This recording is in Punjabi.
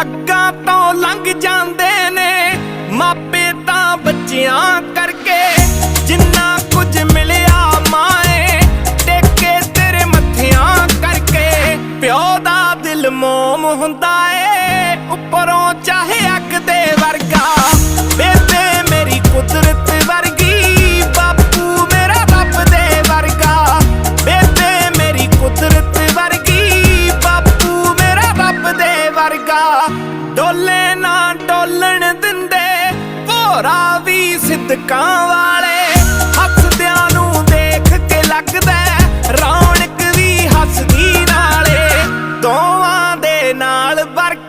ਅੱਗਾ ਤੋਂ ਲੰਘ ਜਾਂਦੇ ਨੇ। ਮਾਪੇ ਤਾਂ ਬੱਚਿਆਂ ਕਰਕੇ ਜਿੰਨਾ ਕੁਝ ਮਿਲਿਆ ਮਾਏ, ਟੇਕੇ ਤੇਰੇ ਮੱਥਿਆਂ ਕਰਕੇ। ਪਿਓ ਦਾ ਦਿਲ ਮੋਮ ਹੁੰਦਾ ਏ, ਉੱਪਰੋਂ ਡੋਲੇ ਨਾ ਡੋਲਣ ਦਿੰਦੇ, ਭੋਰਾ ਵੀ ਸਿੱਧਕਾਂ ਵਾਲੇ। ਹੱਸਦਿਆਂ ਨੂੰ ਦੇਖ ਕੇ ਲੱਗਦਾ ਰੌਣਕ ਵੀ ਹੱਸਦੀ ਨਾਲੇ। ਦੋਵਾਂ ਦੇ ਨਾਲ ਵਰਕ